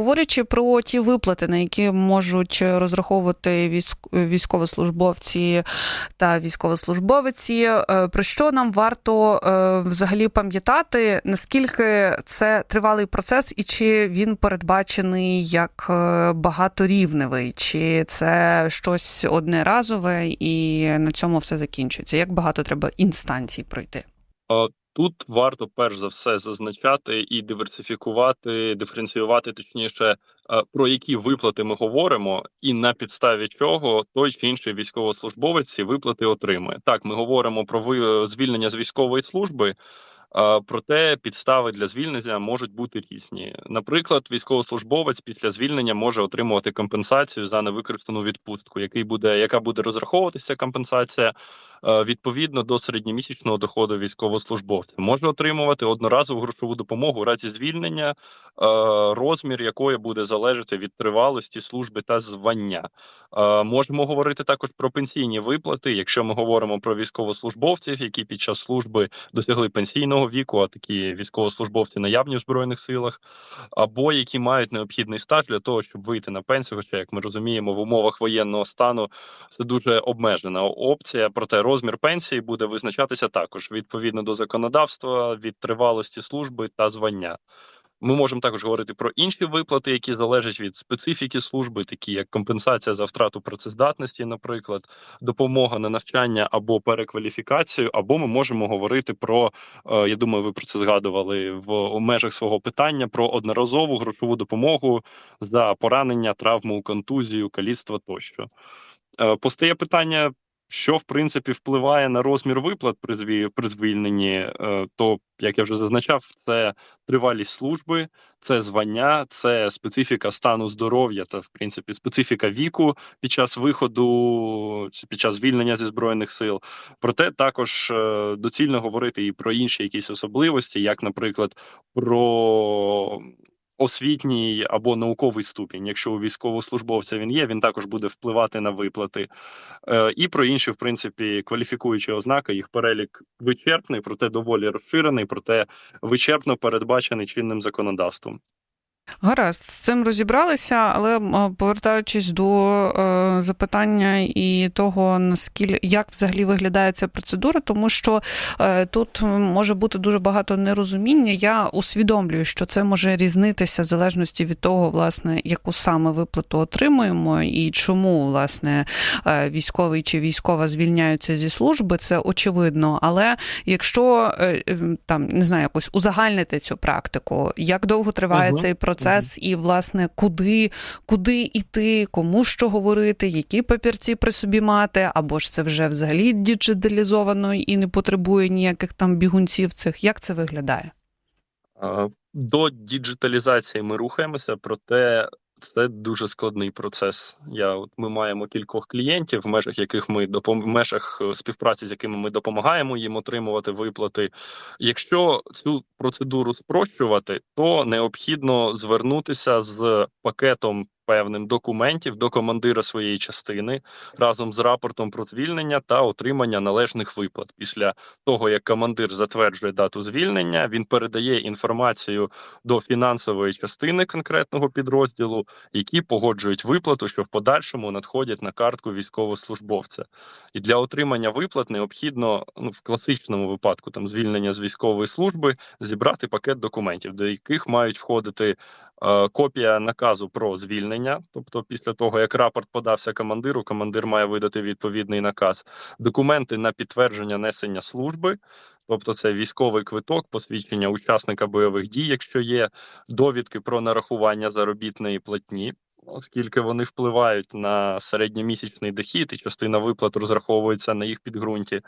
Говорячи про ті виплати, на які можуть розраховувати військ- військовослужбовці та військовослужбовиці, е, про що нам варто е, взагалі пам'ятати, наскільки це тривалий процес, і чи він передбачений як е, багаторівневий, чи це щось одноразове і на цьому все закінчується? Як багато треба інстанцій пройти? Тут варто перш за все зазначати і диверсифікувати, диференціювати точніше, е, про які виплати ми говоримо, і на підставі чого той чи інший військовослужбовець ці виплати отримує. Так, ми говоримо про звільнення з військової служби. Проте підстави для звільнення можуть бути різні. Наприклад, військовослужбовець після звільнення може отримувати компенсацію за невикористану відпустку, який буде, яка буде розраховуватися компенсація е, відповідно до середньомісячного доходу військовослужбовця. Може отримувати одноразову грошову допомогу у разі звільнення, е, розмір якої буде залежати від тривалості служби та звання. Е, Можемо говорити також про пенсійні виплати, якщо ми говоримо про військовослужбовців, які під час служби досягли пенсійного віку, а такі військовослужбовці наявні в збройних силах, або які мають необхідний стаж для того, щоб вийти на пенсію. Хоча, як ми розуміємо, в умовах воєнного стану це дуже обмежена опція. Проте розмір пенсії буде визначатися також відповідно до законодавства від тривалості служби та звання. Ми можемо також говорити про інші виплати, які залежать від специфіки служби, такі як компенсація за втрату працездатності, наприклад, допомога на навчання або перекваліфікацію, або ми можемо говорити про е, я думаю, ви про це згадували в межах свого питання про одноразову грошову допомогу за поранення, травму, контузію, каліцтво тощо. Е, Постає питання. Що в принципі впливає на розмір виплат при зві- при звільненні, Е, то як я вже зазначав, це тривалість служби, це звання, це специфіка стану здоров'я та в принципі специфіка віку під час виходу під час звільнення зі збройних сил. Проте також е, доцільно говорити і про інші якісь особливості, як, наприклад, про освітній або науковий ступінь. Якщо у військовослужбовця він є, він також буде впливати на виплати. Е, І про інші, в принципі, кваліфікуючі ознаки. Їх перелік вичерпний, проте доволі розширений, проте вичерпно передбачений чинним законодавством. Гаразд, з цим розібралися, але повертаючись до е, запитання і того, наскільки як взагалі виглядає ця процедура, тому що е, тут може бути дуже багато нерозуміння. Я усвідомлюю, що це може різнитися в залежності від того, власне, яку саме виплату отримуємо, і чому власне е, військовий чи військова звільняються зі служби. Це очевидно. Але якщо там не знаю, якось узагальнити цю практику, як довго триває Ага. цей процес, і власне куди, куди йти, кому що говорити, які папірці при собі мати, або ж це вже взагалі діджиталізовано і не потребує ніяких там бігунців цих. Як це виглядає? До діджиталізації ми рухаємося, проте це дуже складний процес. Я от ми маємо кількох клієнтів, в межах яких ми допом... в межах е, співпраці, з якими ми допомагаємо їм отримувати виплати. Якщо цю процедуру спрощувати, то необхідно звернутися з пакетом певним документів до командира своєї частини разом з рапортом про звільнення та отримання належних виплат. Після того як командир затверджує дату звільнення, він передає інформацію до фінансової частини конкретного підрозділу, які погоджують виплату, що в подальшому надходять на картку військовослужбовця. І для отримання виплат необхідно ну в класичному випадку там звільнення з військової служби зібрати пакет документів, до яких мають входити е, копія наказу про звільнення. Тобто, після того як рапорт подався командиру, командир має видати відповідний наказ, документи на підтвердження несення служби. Тобто це військовий квиток, посвідчення учасника бойових дій, якщо є довідки про нарахування заробітної платні, оскільки вони впливають на середньомісячний дохід, і частина виплат розраховується на їх підґрунті.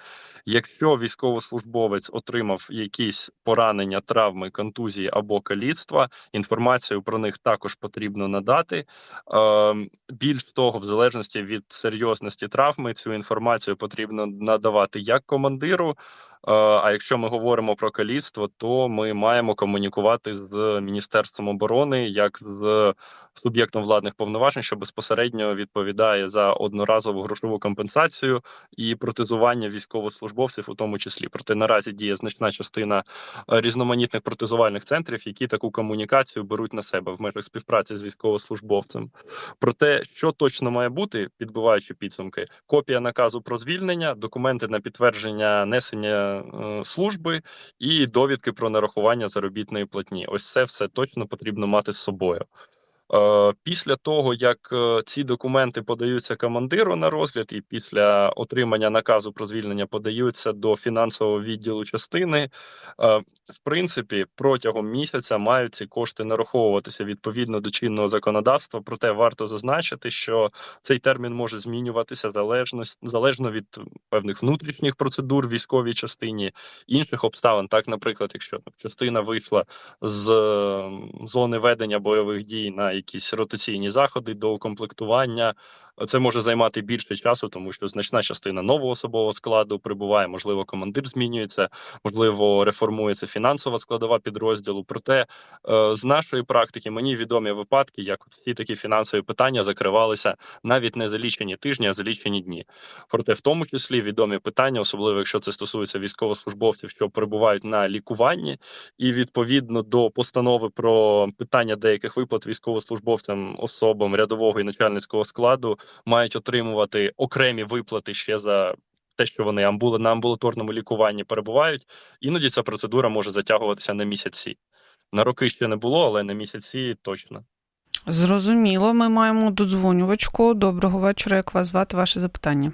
Якщо військовослужбовець отримав якісь поранення, травми, контузії або каліцтва, інформацію про них також потрібно надати. Ем, Більш того, в залежності від серйозності травми, цю інформацію потрібно надавати як командиру А якщо ми говоримо про каліцтво, то ми маємо комунікувати з Міністерством оборони як з суб'єктом владних повноважень, що безпосередньо відповідає за одноразову грошову компенсацію і протезування військовослужбовців, у тому числі. Проте наразі діє значна частина е, різноманітних протезувальних центрів, які таку комунікацію беруть на себе в межах співпраці з військовослужбовцем. Про те, що точно має бути, підбиваючи підсумки, копія наказу про звільнення, документи на підтвердження несення е, служби і довідки про нарахування заробітної платні. Ось це все точно потрібно мати з собою. Е, Після того, як е, ці документи подаються командиру на розгляд, і після отримання наказу про звільнення подаються до фінансового відділу частини, е, в принципі, протягом місяця мають ці кошти нараховуватися відповідно до чинного законодавства. Проте варто зазначити, що цей термін може змінюватися залежно, залежно від певних внутрішніх процедур військовій частині, інших обставин. Так, наприклад, якщо частина вийшла з зони ведення бойових дій на якісь ротаційні заходи до укомплектування. Це може займати більше часу, тому що значна частина нового особового складу прибуває. Можливо, командир змінюється, можливо, реформується фінансова складова підрозділу. Проте е, з нашої практики мені відомі випадки, як всі такі фінансові питання закривалися навіть не за лічені тижні, а за лічені дні. Проте, в тому числі, відомі питання, особливо якщо це стосується військовослужбовців, що перебувають на лікуванні, і відповідно до постанови про питання деяких виплат військовослужбовцям, особам рядового і начальницького складу мають отримувати окремі виплати ще за. Те, що вони амбули на амбулаторному лікуванні перебувають, іноді ця процедура може затягуватися на місяці. На роки ще не було, але на місяці точно. Зрозуміло, ми маємо додзвонювачку. Доброго вечора. Як вас звати? Ваше запитання?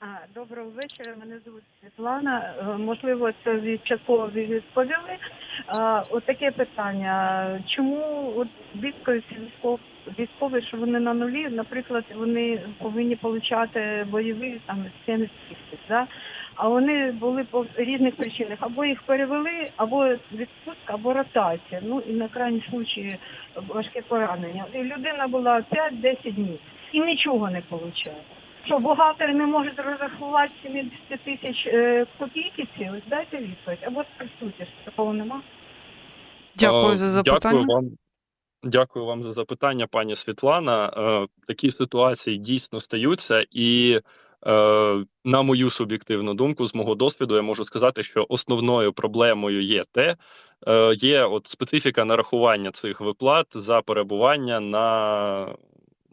А, Доброго вечора, мене звуть Світлана. Е, Можливо, це від частково відповіли. От таке питання. Чому от військові військов, військові, що вони на нулі, наприклад, вони повинні отримати бойові там 70 тисяч, да? а вони були по різних причинах. Або їх перевели, або відпустка, або ротація. Ну і на крайній случаї важке поранення. І людина була 5-10 днів і нічого не отримує. Що бухгалтери не можуть розрахувати 70 тисяч е, копійки ці? Ось дайте відповідь. Або спростуйте, що такого нема. Дякую за запитання. Дякую вам. Дякую вам за запитання, пані Світлана. Е, Такі ситуації дійсно стаються, і е, на мою суб'єктивну думку, з мого досвіду, я можу сказати, що основною проблемою є те, е, є от специфіка нарахування цих виплат за перебування на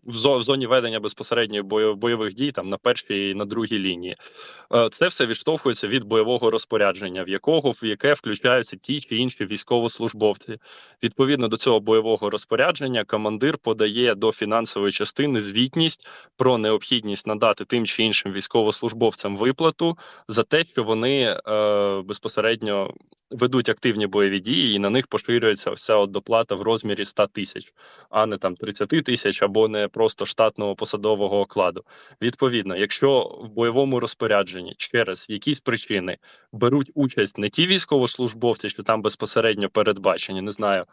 в зоні ведення безпосередньо бойових дій, там на першій і на другій лінії. Е, Це все відштовхується від бойового розпорядження, в якого в яке включаються ті чи інші військовослужбовці. Відповідно до цього бойового розпорядження, командир подає до фінансової частини звітність про необхідність надати тим чи іншим військовослужбовцям виплату за те, що вони е, безпосередньо ведуть активні бойові дії, і на них поширюється вся доплата в розмірі 100 тисяч, а не там 30 тисяч або не просто штатного посадового окладу. Відповідно, якщо в бойовому розпорядженні через якісь причини беруть участь не ті військовослужбовці, що там безпосередньо передбачені, не знаю.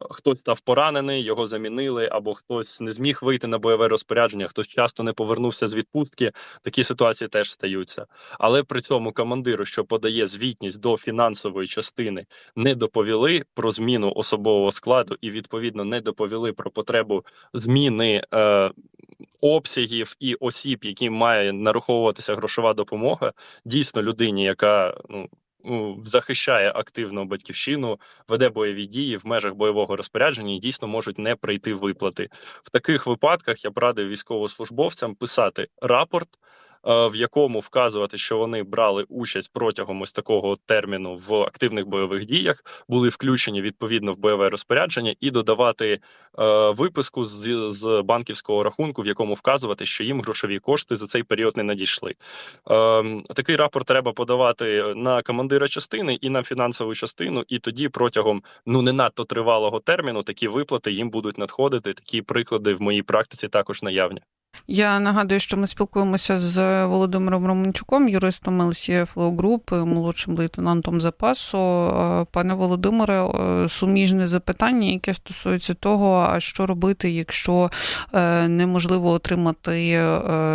Хтось став поранений, його замінили, або хтось не зміг вийти на бойове розпорядження, хтось часто не повернувся з відпустки. Такі ситуації теж стаються. Але при цьому командиру, що подає звітність до фінансової частини, не доповіли про зміну особового складу і відповідно не доповіли про потребу зміни е, обсягів і осіб, яким має нараховуватися грошова допомога. Дійсно, людині, яка ну. Захищає активно батьківщину, веде бойові дії в межах бойового розпорядження і дійсно можуть не прийти виплати. В таких випадках я б радив військовослужбовцям писати рапорт, в якому вказувати, що вони брали участь протягом ось такого терміну в активних бойових діях, були включені відповідно в бойове розпорядження, і додавати е, виписку з, з банківського рахунку, в якому вказувати, що їм грошові кошти за цей період не надійшли. Е, такий рапорт треба подавати на командира частини і на фінансову частину, і тоді протягом ну не надто тривалого терміну такі виплати їм будуть надходити. Такі приклади в моїй практиці також наявні. Я нагадую, що ми спілкуємося з Володимиром Романчуком, юристом Law Group, молодшим лейтенантом запасу. Е, Пане Володимире, е, суміжне запитання, яке стосується того, а що робити, якщо е, неможливо отримати,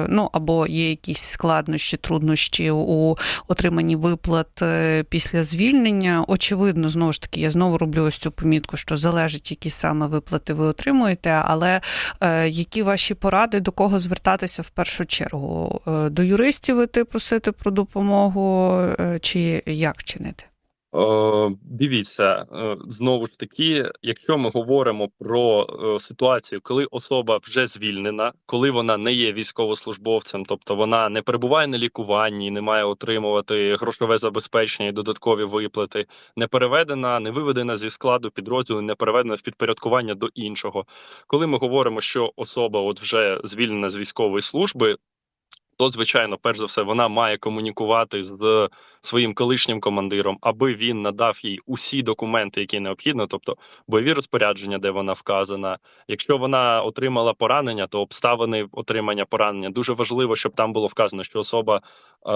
ну або є якісь складнощі, труднощі у отриманні виплат після звільнення. Очевидно, знову ж таки, я знову роблю ось цю помітку, що залежить, які саме виплати ви отримуєте, але які ваші поради, до кого звертатися в першу чергу? Е, До юристів іти просити про допомогу, е, чи як вчинити? Е, дивіться, е, знову ж таки, якщо ми говоримо про е, ситуацію, коли особа вже звільнена, коли вона не є військовослужбовцем, тобто вона не перебуває на лікуванні, не має отримувати грошове забезпечення і додаткові виплати, не переведена, не виведена зі складу підрозділу, не переведена в підпорядкування до іншого. Коли ми говоримо, що особа от вже звільнена з військової служби. То, звичайно, перш за все, вона має комунікувати з своїм колишнім командиром, аби він надав їй усі документи, які необхідно, тобто бойові розпорядження, де вона вказана. Якщо вона отримала поранення, то обставини отримання поранення дуже важливо, щоб там було вказано, що особа е,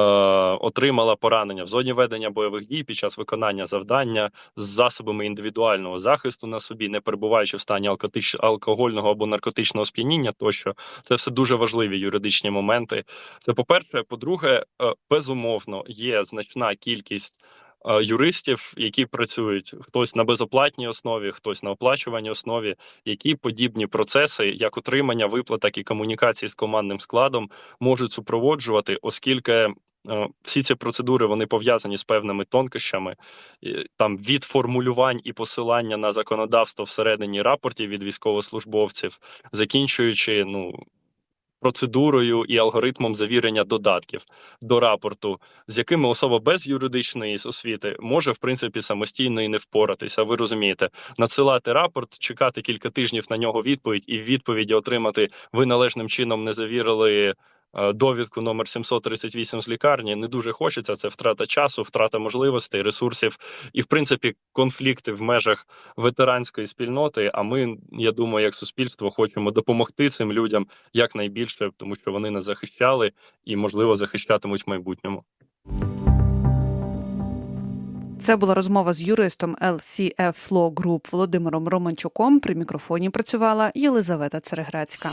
отримала поранення в зоні ведення бойових дій під час виконання завдання з засобами індивідуального захисту на собі, не перебуваючи в стані алкотич... алкогольного або наркотичного сп'яніння, тощо це все дуже важливі юридичні моменти. Це по-перше. По-друге, е, безумовно, є значна кількість е, юристів, які працюють хтось на безоплатній основі, хтось на оплачуваній основі, які подібні процеси, як отримання виплат, так і комунікації з командним складом, можуть супроводжувати, оскільки. е, Всі ці процедури вони пов'язані з певними тонкощами, там від формулювань і посилання на законодавство всередині рапортів від військовослужбовців, закінчуючи ну процедурою і алгоритмом завірення додатків до рапорту, з якими особа без юридичної освіти може в принципі самостійно і не впоратися. Ви розумієте, надсилати рапорт, чекати кілька тижнів на нього відповідь, і в відповіді отримати ви належним чином не завірили. Е, Довідку номер 738 з лікарні не дуже хочеться. Це втрата часу, втрата можливостей, ресурсів і, в принципі, конфлікти в межах ветеранської спільноти. А ми, я думаю, як суспільство хочемо допомогти цим людям якнайбільше, тому що вони нас захищали і, можливо, захищатимуть в майбутньому. Це була розмова з юристом LCF Law Group Володимиром Романчуком. При мікрофоні працювала Єлизавета Цереграцька.